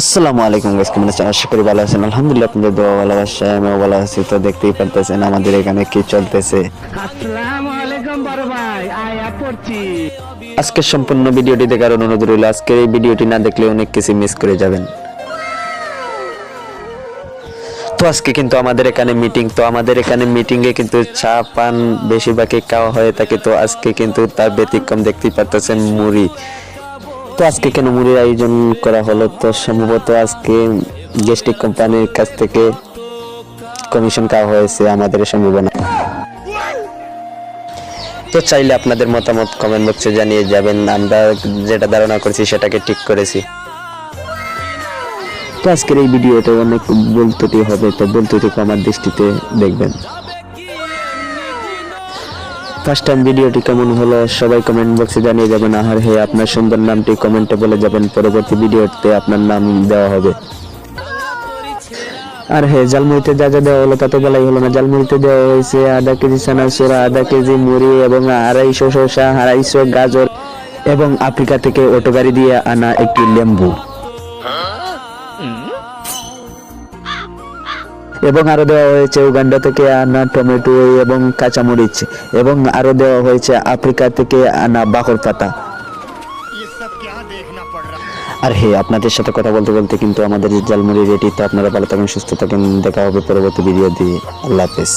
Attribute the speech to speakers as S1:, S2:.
S1: আসসালামু আলাইকুম গাইস কেমন আছেন? আশা করি ভালো আছেন। আলহামদুলিল্লাহ আপনাদের দোয়া ভালোবাসায় আমিও ভালো আছি। তো দেখতেই পারতেছেন আমাদের এখানে কি চলতেছে।
S2: আসসালামু আলাইকুম বড় ভাই আয়া পড়ছি।
S1: আজকের সম্পূর্ণ ভিডিওটি দেখার অনুরোধ রইল আজকের এই ভিডিওটি না দেখলে অনেক কিছু মিস করে যাবেন। তো আজকে কিন্তু আমাদের এখানে মিটিং তো আমাদের এখানে মিটিং এ কিন্তু চা পান বেশিরভাগই খাওয়া হয়ে থাকে। তো আজকে কিন্তু তার ব্যতিক্রম দেখতেই পারতেছেন মুড়ি। আজকে কেন মুড়ির আয়োজন করা হলো? তো সম্ভবত আজকে গেস্টিক কোম্পানির কাছ থেকে কমিশন খাওয়া হয়েছে আমাদের সম্ভাবনা। তো চাইলে আপনাদের মতামত কমেন্ট বক্সে জানিয়ে যাবেন। আমরা যেটা ধারণা করছি সেটাকে ঠিক করেছি। তো আজকের এই ভিডিওটা অনেক বলতুটি হবে, তো বলতুটিকে আমার দৃষ্টিতে দেখবেন। ফার্স্ট টাইম ভিডিওটি কেমন হলো, সবাই কমেন্ট বক্সে জানিয়ে যাবেন। আর হে, আপনার সুন্দর নামটি কমেন্টে বলে যাবেন। পরবর্তী ভিডিওতে আপনার নাম দেওয়া হবে। আর হ্যাঁ জালমুড়িতে যা যা দেওয়া হলো, তা তো বলাই হলো না। জালমুড়িতে দেওয়া হয়েছে আধা কেজি সানাসুরা আধা কেজি মুড়ি এবং আড়াইশো শসা, আড়াইশো গাজর এবং আফ্রিকা থেকে অটো গাড়ি দিয়ে আনা একটি লেম্বু। এবং আরও দেওয়া হয়েছে উগান্ডা থেকে আনা টমেটো এবং কাঁচামরিচ এবং আরও দেওয়া হয়েছে আফ্রিকা থেকে আনা বাকর পাতা। আর হে, আপনাদের সাথে কথা বলতে বলতে কিন্তু আমাদের জালমুড়ি রেডি, তো আপনারা ভালো থাকেন, সুস্থ থাকেন, দেখা হবে পরবর্তী ভিডিও দিয়ে আল্লাহ হাফেজ।